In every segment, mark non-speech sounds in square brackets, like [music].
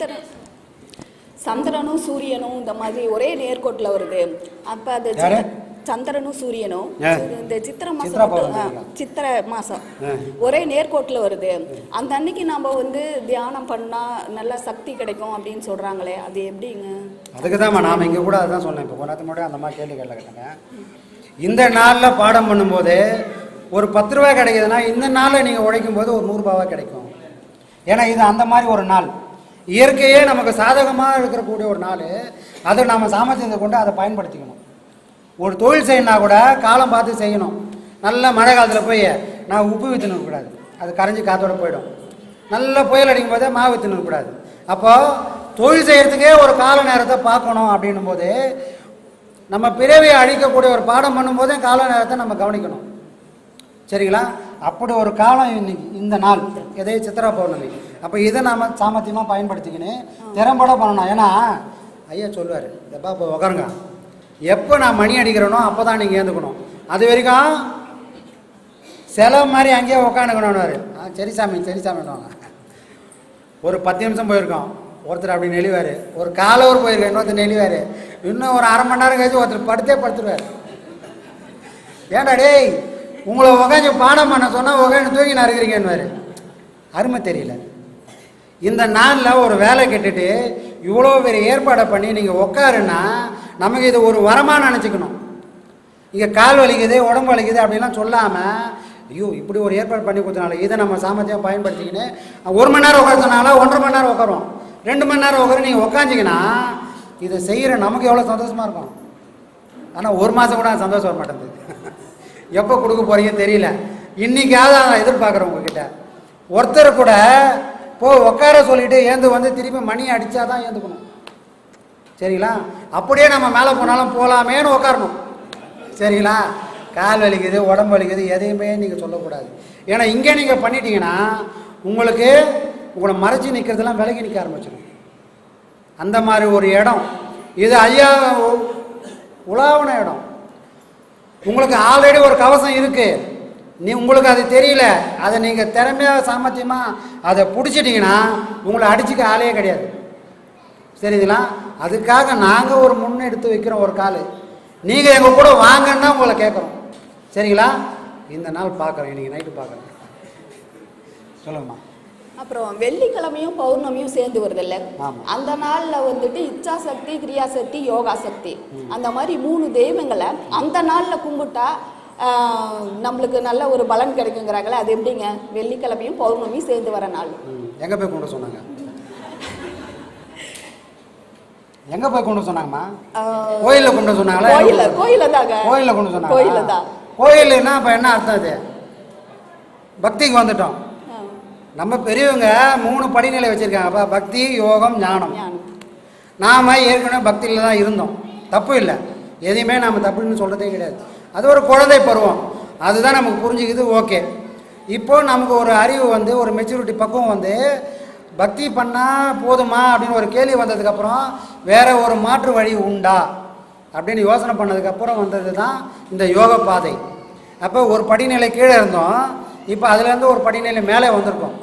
சந்திரன். சந்திரனும் சூரியனும் இந்த மாதிரி ஒரே நேர்கோட்டில் வருது. அப்போ அது சந்திரனும் சூரியனும். இந்த சித்திரை பௌர்ணமிங்களா? சித்திரை மாதம் ஆ. ஒரே நேர்கோட்டில் வருது. அந்த அன்னைக்கு நம்ம வந்து தியானம் பண்ணால் நல்ல சக்தி கிடைக்கும் அப்படின்னு சொல்கிறாங்களே அது எப்படிங்க? அதுக்கு தான் நாம் இங்கே கூட அதான் சொன்னேன். இப்போ கொஞ்ச முன்னாடி அந்த மாதிரி கேள்வி கேட்டாங்க இந்த நாளில் பாடம் பண்ணும்போது ஒரு பத்து ரூபாய் கிடைக்குதுன்னா இந்த நாளில் நீங்கள் உழைக்கும் போது ஒரு நூறுரூபாவா கிடைக்கும். ஏன்னா இது அந்த மாதிரி ஒரு நாள். இயற்கையே நமக்கு சாதகமாக இருக்கக்கூடிய ஒரு நாள் அதை நாம் சாமர்த்தியத்தை கொண்டு அதை பயன்படுத்திக்கணும். ஒரு தொழில் செய்யணும்னா கூட காலம் பார்த்து செய்யணும். நல்ல மழை காலத்தில் போய் நான் உப்பு விற்று இருக்கக்கூடாது அது கரைஞ்சி காத்தோட போயிடும். நல்ல புயல் அடிக்கும் போதே மாவு விற்று இருக்கக்கூடாது அப்போது தொழில் செய்கிறதுக்கே ஒரு கால நேரத்தை பார்க்கணும் அப்படின்னும் போது நம்ம பிறவியை அழிக்கக்கூடிய ஒரு பாடம் பண்ணும்போதே கால நேரத்தை நம்ம கவனிக்கணும். சரிங்களா? அப்படி ஒரு காலம் இன்னைக்கு இந்த நாள் எதே சித்திரா பௌர்ணமி. அப்போ இதை நாம் சாமர்த்தியமாக பயன்படுத்திக்கின்னு திறம்பட பண்ணணும். ஏன்னா ஐயா சொல்லுவார் எப்பா இப்போ உக்காருங்க. எப்போ நான் மணி அடிக்கிறேனோ அப்போ தான் நீங்கள் ஏந்துக்கணும். அது வரைக்கும் செலவு மாதிரி அங்கேயே உக்காந்துக்கணும்னாரு ஆ சரி சாமி சரி சாமின்னுவாங்க ஒரு பத்து நிமிஷம் போயிருக்கோம். ஒருத்தர் அப்படி நெளிவார். ஒரு காலவர் போயிருக்கேன் இன்னொருத்தர் நெளிவார். இன்னும் ஒரு அரை மணி நேரம் கழிச்சு ஒருத்தர் படுத்தே படுத்துருவார். ஏன்டா டேய் உங்களை உகாஞ்சி பாடம் பண்ண சொன்னால் உக்காந்து தூக்கி நறுக்கிறீங்கன்னு அருமை தெரியல. இந்த நாளில் ஒரு வேலை கெட்டுட்டு இவ்வளோ பெரிய ஏற்பாடை பண்ணி நீங்கள் உக்காருன்னா நமக்கு இது ஒரு வரமாக நினச்சிக்கணும். இங்கே கால் வலிக்குது உடம்பு வலிக்குது அப்படிலாம் சொல்லாமல் ஐயோ இப்படி ஒரு ஏற்பாடு பண்ணி கொடுத்தனால இதை நம்ம சாமர்த்தியம் பயன்படுத்திக்கின்னு ஒரு மணி நேரம் உட்காந்துனால ஒன்றரை மணி நேரம் உட்காருவோம் ரெண்டு மணி நேரம் உட்காரு நீங்கள் உட்காந்திங்கன்னா இதை செய்கிற நமக்கு எவ்வளோ சந்தோஷமாக இருக்கும். ஆனால் ஒரு மாதம் கூட சந்தோஷம் வர மாட்டேங்குது எப்போ கொடுக்க போறீங்க தெரியல. இன்னைக்காவது நான் எதிர்பார்க்குறேன் உங்ககிட்ட. ஒருத்தர் கூட போ உட்கார சொல்லிட்டு ஏந்து வந்து திருப்பி மணி அடித்தா தான் ஏந்துக்கணும். சரிங்களா? அப்படியே நம்ம மேலே போனாலும் போகலாமேன்னு உட்காரணும். சரிங்களா? கால் வலிக்குது உடம்பு வலிக்குது எதையுமே நீங்கள் சொல்லக்கூடாது. ஏன்னா இங்கே நீங்கள் பண்ணிட்டீங்கன்னா உங்களுக்கு உங்களை மறைச்சி நிற்கிறதெல்லாம் விலகி நிற்க ஆரம்பிச்சிடும். அந்த மாதிரி ஒரு இடம். இது ஐயா உ- உலாவன இடம். உங்களுக்கு ஆல்ரெடி ஒரு கவசம் இருக்குது நீ உங்களுக்கு அது தெரியல. அதை நீங்கள் திறமையாக சாமர்த்தியமாக அதை பிடிச்சிட்டிங்கன்னா உங்களை அடிச்சுக்க ஆளே கிடையாது. சரிங்களா? அதுக்காக நாங்கள் ஒரு முன்னெடுத்து வைக்கிறோம் ஒரு கால். நீங்கள் எங்கள் கூட வாங்கன்னா உங்களை கேட்குறோம். சரிங்களா? இந்த நாள் பார்க்குறோம் இன்றைக்கி நைட்டு பார்க்குறேன். சொல்லுங்கம்மா. அப்புறம் வெள்ளிக்கிழமையும் பௌர்ணமியும் சேர்ந்து வருதுல்ல? ஆமா. அந்த நாளில் வந்துட்டு இச்சா சக்தி கிரியாசக்தி யோகா சக்தி அந்த மாதிரி மூணு தெய்வங்களை அந்த நாளில் கும்பிட்டா நம்மளுக்கு நல்ல ஒரு பலன் கிடைக்குங்கிறாங்களே அது எப்படிங்க? வெள்ளிக்கிழமையும் பௌர்ணமியும் சேர்ந்து வர நாள். எங்கே போய் கொண்டு சொன்னாங்க? எங்கே போய் கொண்டு சொன்னாங்கம்மா? கோயிலில் கொண்டு சொன்னாங்களா? கோயில கோயில தாங்க. கோயிலில் கொண்டு சொன்னாங்க கோயில தான். கோயிலுன்னா இப்போ என்ன அர்த்தம் அது? பக்திக்கு வந்துட்டோம். நம்ம பெரியவங்க மூணு படிநிலை வச்சுருக்காங்க. அப்போ பக்தி யோகம் ஞானம். நாம் ஏற்கனவே பக்தியில் தான் இருந்தோம். தப்பு இல்லை. எதையுமே நாம் தப்புன்னு சொல்கிறதே கிடையாது. அது ஒரு குழந்தை பருவம். அதுதான் நமக்கு புரிஞ்சுக்கிது ஓகே. இப்போது நமக்கு ஒரு அறிவு வந்து ஒரு மெச்சூரிட்டி பக்குவம் வந்து பக்தி பண்ணால் போதுமா அப்படின்னு ஒரு கேள்வி வந்ததுக்கப்புறம் வேறு ஒரு மாற்று வழி உண்டா? அப்படின்னு யோசனை பண்ணதுக்கப்புறம் வந்தது தான் இந்த யோக பாதை. அப்போ ஒரு படிநிலை கீழே இருந்தோம். இப்போ அதுலேருந்து ஒரு படிநிலை மேலே வந்திருக்கோம்.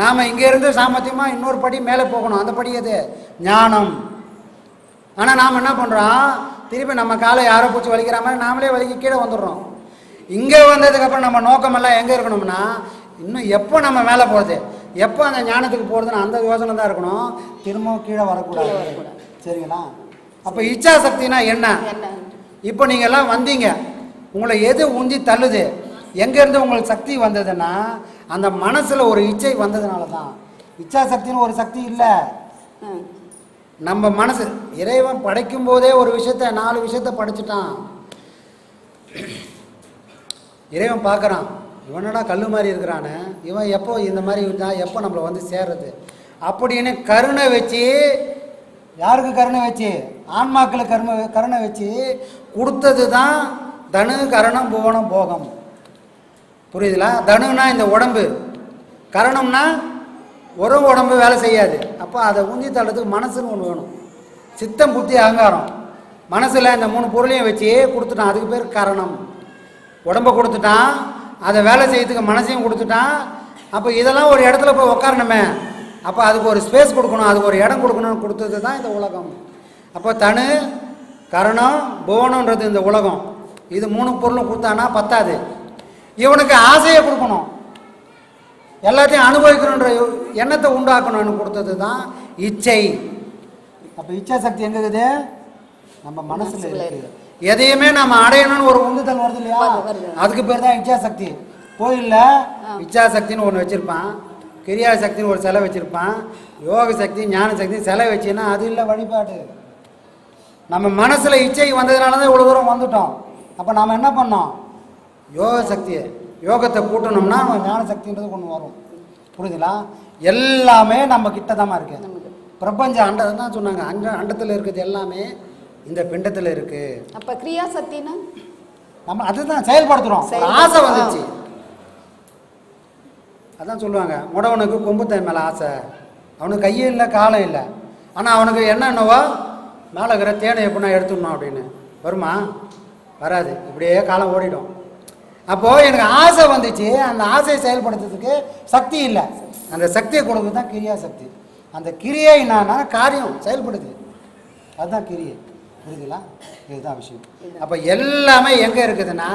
நாம் இங்கேருந்து சாமர்த்தியமாக இன்னொரு படி மேலே போகணும். அந்த படி எது? ஞானம். ஆனால் நாம் என்ன பண்ணுறோம் திருப்பி நம்ம காலை யாரோ பூச்சி வலிக்கிற மாதிரி நாமளே வலிக்கு கீழே வந்துடுறோம். இங்கே வந்ததுக்கப்புறம் நம்ம நோக்கமெல்லாம் எங்கே இருக்கணும்னா இன்னும் எப்போ நம்ம மேலே போகிறது எப்போ அந்த ஞானத்துக்கு போகிறதுன்னு அந்த யோசனை தான் இருக்கணும். திரும்பவும் கீழே வரக்கூடாது. சரிங்களா? அப்போ இச்சா சக்தினா என்ன? இப்போ நீங்கள் எல்லாம் வந்தீங்க. உங்களை எது உந்தி தள்ளுது? எங்கேருந்து உங்களுக்கு சக்தி வந்ததுன்னா அந்த மனசில் ஒரு இச்சை வந்ததுனால தான் இச்சா சக்தின்னு ஒரு சக்தி இல்லை. நம்ம மனசு இறைவன் படைக்கும் போதே ஒரு விஷயத்த நாலு விஷயத்த படைச்சிட்டான். இறைவன் பார்க்குறான் இவனடா கல் மாதிரி இருக்கிறானே? இவன் எப்போ இந்த மாதிரி இருந்தால் எப்போ நம்மளை வந்து சேர்றது? அப்படின்னு கருணை வச்சு யாருக்கு கருணை வச்சு? ஆன்மாக்களுக்கு கருணை கருணை வச்சு கொடுத்தது தான் தனு கரணம் புவனம் போகம். புரியுதுங்களா தனுனா இந்த உடம்பு. கரணம்னா ஒரு உடம்பு வேலை செய்யாது. அப்போ அதை உந்தி தள்ளுறதுக்கு மனசுன்னு ஒன்று வேணும். சித்தம் புத்தி அகங்காரம். மனசில் இந்த மூணு பொருளையும் வச்சு கொடுத்துட்டான். அதுக்கு பேர் கரணம். உடம்பை கொடுத்துட்டான். அதை வேலை செய்யறதுக்கு மனசையும் கொடுத்துட்டான். அப்போ இதெல்லாம் ஒரு இடத்துல போய் உக்காரணுமே. அப்போ அதுக்கு ஒரு ஸ்பேஸ் கொடுக்கணும். அதுக்கு ஒரு இடம் கொடுக்கணும்னு கொடுத்தது தான் இந்த உலகம். அப்போ தனு கரணம் புவனன்றது இந்த உலகம். இது மூணு பொருளும் கொடுத்தானா? பத்தாது. இவனுக்கு ஆசையை கொடுக்கணும். எல்லாத்தையும் அனுபவிக்கணுன்ற எண்ணத்தை உண்டாக்கணும்னு கொடுத்தது தான் இச்சை. அப்போ இச்சா சக்தி எங்க இருக்குது நம்ம மனசுல மனசுல இருக்கு. எதையுமே நம்ம அடையணும்னு ஒரு உந்துதல் வருது இல்லையா. அதுக்கு பேர் தான் இச்சா சக்தி. கோயில்ல இச்சா சக்தின்னு ஒன்று வச்சிருப்பான். கிரியா சக்தின்னு ஒரு சிலை வச்சிருப்பான். யோக சக்தி ஞான சக்தி சிலை வச்சுன்னா அது இல்லை வழிபாடு. நம்ம மனசுல இச்சை வந்ததுனால தான் இவ்வளோ தூரம் வந்துட்டோம். அப்போ நாம என்ன பண்ணோம்? யோக சக்தியை யோகத்தை கூட்டணும்னா நம்ம ஞான சக்தின்றது கொண்டு வரும். புரியுதுங்களா எல்லாமே நம்ம கிட்ட தான் இருக்கு. நமக்கு. பிரபஞ்ச அண்டம் தான் சொன்னாங்க. அண்ட அண்டத்தில் இருக்கிறது எல்லாமே இந்த பிண்டத்தில் இருக்கு. அப்ப கிரியா சக்தினா நம்ம அதுதான் செயல்படுத்துறோம். ஆசை வந்துச்சு. அதான் சொல்லுவாங்க. முடவனுக்கு கொம்புத்தன் மேலே ஆசை. அவனுக்கு கையும் இல்லை காலம் இல்லை. ஆனால் அவனுக்கு என்ன என்னவோ மேலே இருக்கிற தேனை எப்படின்னா எடுத்துடணும் அப்படின்னு. வருமா? வராது. இப்படியே காலம் ஓடிடும். அப்போது எனக்கு ஆசை வந்துச்சு. அந்த ஆசையை செயல்படுத்துறதுக்கு சக்தி இல்லை. அந்த சக்தியை கொடுக்குறது தான் கிரியா சக்தி. அந்த கிரியை என்னன்னா காரியம் செயல்படுது. அதுதான் கிரியை. புரியுதுங்களா? இதுதான் விஷயம். அப்போ எல்லாமே எங்கே இருக்குதுன்னா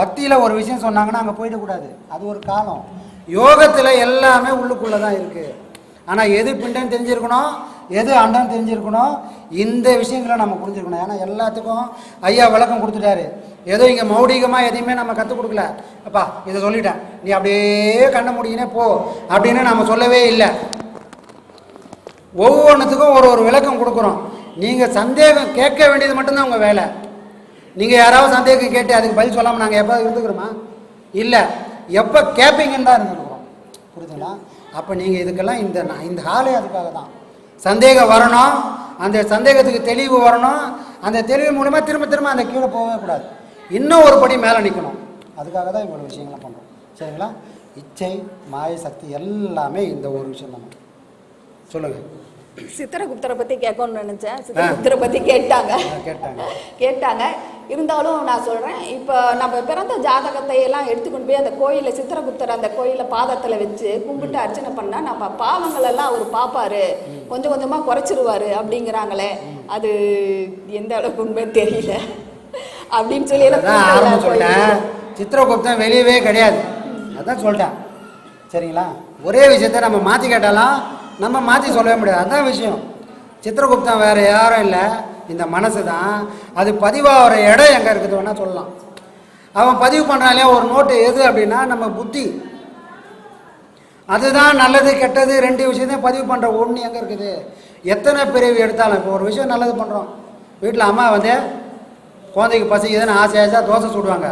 பக்தியில் ஒரு விஷயம் சொன்னாங்கன்னா அங்கே போயிடக்கூடாது அது ஒரு காலம். யோகத்தில் எல்லாமே உள்ளுக்குள்ளே தான் இருக்குது ஆனால் எது பிண்டம் தெரிஞ்சிருக்கணும்? எது அண்டம் தெரிஞ்சிருக்கணும். இந்த விஷயங்களை நம்ம புரிஞ்சிருக்கணும். ஏன்னா எல்லாத்துக்கும் ஐயா விளக்கம் கொடுத்துட்டாரு. ஏதோ இங்கே மௌடிகமாக எதையுமே நம்ம கற்றுக் கொடுக்கல. அப்பா இதை சொல்லிட்டேன். நீ அப்படியே கண்ண முடியினே போ அப்படின்னு நம்ம சொல்லவே இல்லை. ஒவ்வொன்றுத்துக்கும் ஒரு ஒரு விளக்கம் கொடுக்குறோம். நீங்கள் சந்தேகம் கேட்க வேண்டியது மட்டும்தான் உங்கள் வேலை. நீங்கள் யாராவது சந்தேகம் கேட்டு அதுக்கு பதில் சொல்லாமல் நாங்கள் எப்போ இருந்துக்கிறோமா? இல்லை. எப்போ கேட்பீங்கன்னு தான் இருந்துக்கிறோம். புரியுதுங்களா அப்போ நீங்கள் இதுக்கெல்லாம் இந்த இந்த ஹாலே அதுக்காக தான் சந்தேகம் வரணும். அந்த சந்தேகத்துக்கு தெளிவு வரணும். அந்த தெளிவு மூலமா திரும்ப திரும்ப அந்த கீழே போகவே கூடாது. இன்னும் ஒரு படி மேலே நிற்கணும் அதுக்காக தான் இவ்வளோ விஷயங்கள்லாம் பண்ணுறோம் சரிங்களா? இச்சை மாய சக்தி எல்லாமே இந்த ஒரு விஷயம் தான். சொல்லுங்கள் சித்திரகுப்தரை பத்தி கேட்கணும்னு நினைச்சேன். சித்திரகுப்தரை பத்தி கேட்டாங்க. கேட்டாங்க. கேட்டாங்க. இருந்தாலும் நான் சொல்றேன் இப்போ நம்ம பிறந்த ஜாதகத்தை எல்லாம் எடுத்துக்கொண்டு போய் அந்த கோயில சித்திரகுப்தர் அந்த கோயில பாதத்துல வச்சு கும்பிட்டு அர்ச்சனை பண்ணா நம்ம பாவங்கள் எல்லாம் அவர் பார்ப்பாரு கொஞ்சம் கொஞ்சமா குறைச்சிருவாரு அப்படிங்கிறாங்களே. அது எந்த அளவுக்கு உண்மை தெரியல. அப்படின்னு சொல்லி எல்லாம் சொல்லிட்டேன். சித்திரகுப்தன் வெளியவே கிடையாது. அதான் சொல்லிட்டேன். சரிங்களா? ஒரே விஷயத்த நம்ம மாற்றி கேட்டாலாம் நம்ம மாற்றி சொல்லவே முடியாது. அதான் விஷயம். சித்திரகுப்தன் வேற யாரும் இல்லை. இந்த மனசு தான். அது பதிவாகிற இடம் எங்கே இருக்குது வேணால் சொல்லலாம். அவன் பதிவு பண்ணுறான் ஒரு நோட்டு எது அப்படின்னா நம்ம புத்தி. அதுதான் நல்லது கெட்டது ரெண்டு விஷயத்தையும் பதிவு பண்ணுற ஒன்று எங்கே இருக்குது? எத்தனை பிரிவு எடுத்தாலும் இப்போ ஒரு விஷயம் நல்லது பண்ணுறோம் வீட்டில் அம்மா வந்து குழந்தைக்கு பசிக்குதுன்னு ஆசை ஆசையாக தோசை சுடுவாங்க.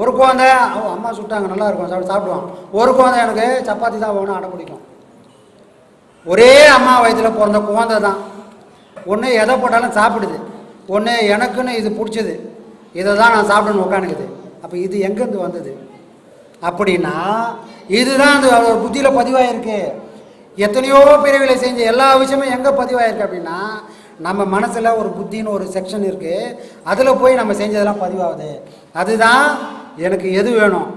ஒரு குழந்தை அவன் அம்மா சுட்டாங்க நல்லா இருக்கும் சாப்பிட்டு சாப்பிடுவான். ஒரு குழந்தை எனக்கு சப்பாத்தி தான் வேணும் அடை பிடிக்கும். ஒரே அம்மா வயதில் பிறந்த குழந்தை தான். ஒன்று எதை போட்டாலும் சாப்பிடுது. ஒன்று எனக்குன்னு இது பிடிச்சது. இதை தான் நான் சாப்பிடணும் உட்காந்துக்குது அப்போ இது எங்கேருந்து வந்தது? அப்படின்னா இதுதான் அந்த புத்தியில் பதிவாயிருக்கு. எத்தனையோ பிரிவிலை செஞ்ச எல்லா விஷயமும் எங்கே பதிவாயிருக்கு அப்படின்னா நம்ம மனசில் ஒரு புத்தின்னு ஒரு செக்ஷன் இருக்குது அதில் போய் நம்ம செஞ்சதெல்லாம் பதிவாகுது. அதுதான் எனக்கு எது வேணும்?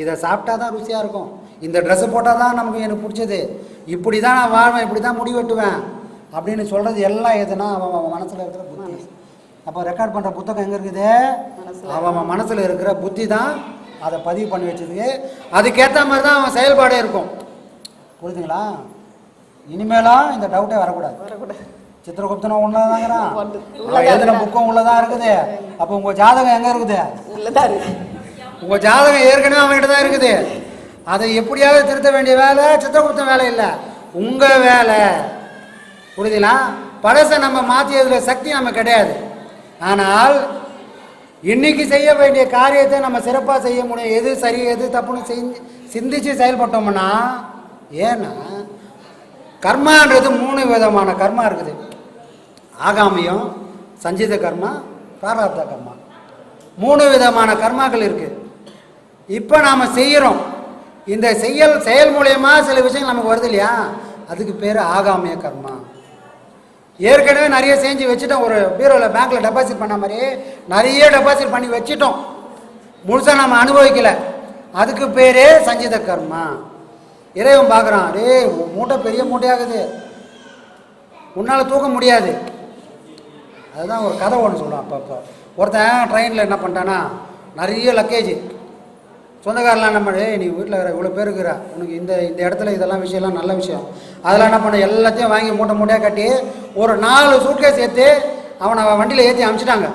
இதை சாப்பிட்டா தான் ருசியாக இருக்கும். இந்த ட்ரெஸ்ஸு போட்டால் தான் நமக்கு எனக்கு பிடிச்சது. இப்படி தான் நான் வாழ்வேன் இப்படி தான் முடி வெட்டுவேன் அப்படின்னு சொல்கிறது எல்லாம் எதுனா அவன் அவன் மனசில் இருக்கிற புத்தி. அப்போ ரெக்கார்ட் பண்ணுற புத்தகம் எங்கே இருக்குது. அவன் அவன் மனசில் இருக்கிற புத்தி தான் அதை பதிவு பண்ணி வச்சதுக்கு அதுக்கேற்ற மாதிரி தான் அவன் செயல்பாடே இருக்கும். புரியுதுங்களா இனிமேலாம் இந்த டவுட்டே வரக்கூடாது. வரக்கூடாது. சித்திரகுப்தனும் உள்ளதாங்கிறான். [laughs] எழுதின. புக்கும் உள்ளதான் இருக்குது. அப்போ உங்கள் ஜாதகம் எங்கே இருக்குது? உங்கள் ஜாதகம் ஏற்கனவே அவன்கிட்ட தான் இருக்குது. அதை எப்படியாவது திருத்த வேண்டிய வேலை சித்திரகுப்தன் வேலை இல்லை. உங்கள் வேலை. புரியுதுங்களா? பழசை நம்ம மாற்றியதில் சக்தி நம்ம கிடையாது. ஆனால் இன்னைக்கு செய்ய வேண்டிய காரியத்தை நம்ம சிறப்பாக செய்ய முடியும். எது சரி எது தப்புன்னு செஞ்சு சிந்திச்சு செயல்பட்டோம்னா ஏன்னா கர்மான்றது மூணு விதமான கர்மா இருக்குது. ஆகாமியம் சஞ்சித கர்மா பிராரப்த கர்மா. மூணு விதமான கர்மாக்கள் இருக்குது இப்போ நாம் செய்கிறோம் இந்த செயல் செயல் மூலயமா சில விஷயங்கள் நமக்கு வருது இல்லையா? அதுக்கு பேர் ஆகாமிய கர்மா. ஏற்கனவே நிறைய செஞ்சு வச்சுட்டோம். ஒரு பீரோவில் பேங்க்கில் டெபாசிட் பண்ண மாதிரி நிறைய டெபாசிட் பண்ணி வச்சுட்டோம். முழுசாக நம்ம அனுபவிக்கலை. அதுக்கு பேரே சஞ்சித கர்மா. இறைவன் பார்க்குறான் டேய் உன் மூட்டை பெரிய மூட்டையாகுது. உன்னால் தூக்க முடியாது. அதுதான் ஒரு கதை ஒன்று சொல்லுவான் அப்பப்போ. ஒருத்தன் ட்ரெயினில் என்ன பண்ணிட்டானா நிறைய லக்கேஜ் சொந்தக்காரெலாம் என்ன பண்ணு நீ வீட்டில் இருக்கிற இவ்வளோ பேர் இருக்கிற. உனக்கு இந்த இந்த இடத்துல இதெல்லாம் விஷயம்லாம் நல்ல விஷயம். அதெல்லாம் என்ன பண்ண எல்லாத்தையும் வாங்கி மூட்டை மூட்டையாக கட்டி ஒரு நாலு சூட்கேஸ் ஏற்றி அவனை வண்டியில் ஏற்றி அமுச்சிட்டாங்க.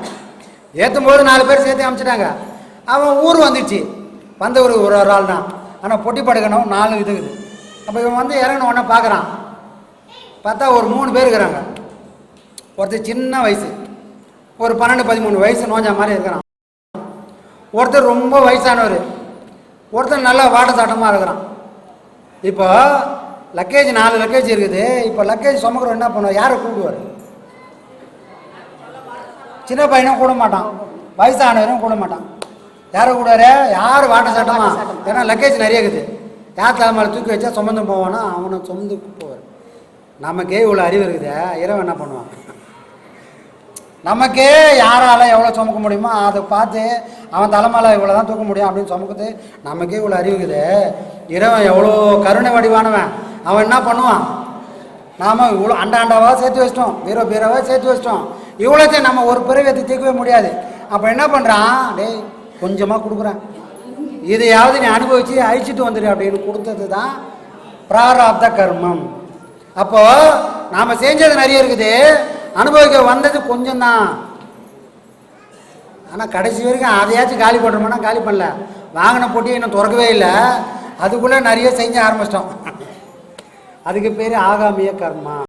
ஏற்றும் போது நாலு பேர் சேர்த்து அமுச்சிட்டாங்க. அவன் ஊர் வந்துடுச்சு வந்த ஒரு ஒரு ஒரு ஆள் தான் ஆனால் பொட்டி படுக்கணும் நாலு இதுக்குது அப்போ இவன் வந்து இறங்கின உடனே பார்க்குறான் பார்த்தா ஒரு மூணு பேர் இருக்கிறாங்க. ஒருத்தர் சின்ன வயசு. ஒரு பன்னெண்டு பதிமூணு வயசு நோஞ்சா மாதிரி இருக்கிறான். ஒருத்தர் ரொம்ப வயசானவர். ஒருத்தர் நல்லா வாட்ட சாட்டமாக இருக்கிறான். இப்போ லக்கேஜ் நாலு லக்கேஜ் இருக்குது. இப்போ லக்கேஜ் சுமக்கிறோம் என்ன பண்ணுவோம் யாரை கூப்பிடுவார்? சின்ன பையனும் கூட மாட்டான். வயசானவரும் கூட மாட்டான். யாரை கூடாரு யார் வாட்ட சாட்டமா? ஏன்னா லக்கேஜ் நிறைய இருக்குது. யார் தலைமையில் தூக்கி வச்சா சுமந்து போவானா அவனை சுமந்து போவார் நமக்கே இவ்வளோ அறிவு இருக்குது. இரவு என்ன பண்ணுவான்? நமக்கே யாரால் எவ்வளோ சுமக்க முடியுமோ அதை பார்த்து அவன் தலைமையில் இவ்வளோ தான் தூக்க முடியும் அப்படின்னு சுமக்குது. நமக்கே இவ்வளோ அறிவு இருக்குது. இரவன் எவ்வளோ கருணை வடிவானவன். அவன் என்ன பண்ணுவான்? நாம் இவ்வளோ அண்டாண்டாவாக சேர்த்து வச்சிட்டோம். பீரோ பீரோவாக சேர்த்து வச்சிட்டோம். இவ்வளோத்தையும் நம்ம ஒரு பிறவியத்தை தீர்க்கவே முடியாது. அப்போ என்ன பண்ணுறான் டேய் கொஞ்சமாக கொடுக்குறேன். இதையாவது நீ அனுபவித்து அழிச்சிட்டு வந்துடு அப்படின்னு கொடுத்தது தான் பிராராப்த கர்மம். அப்போது நாம் செஞ்சது நிறைய இருக்குது. அனுபவிக்க வந்தது கொஞ்சம் தான் ஆனால் கடைசி வரைக்கும் அதையாச்சும் காலி பண்ணுறோம்னா காலி பண்ணல. வாங்கின பொட்டியை இன்னும் திறக்கவே இல்லை. அதுக்குள்ளே நிறைய செஞ்ச ஆரம்பிச்சிட்டோம். அதுக்கு பேர் ஆகாமிய கர்மா.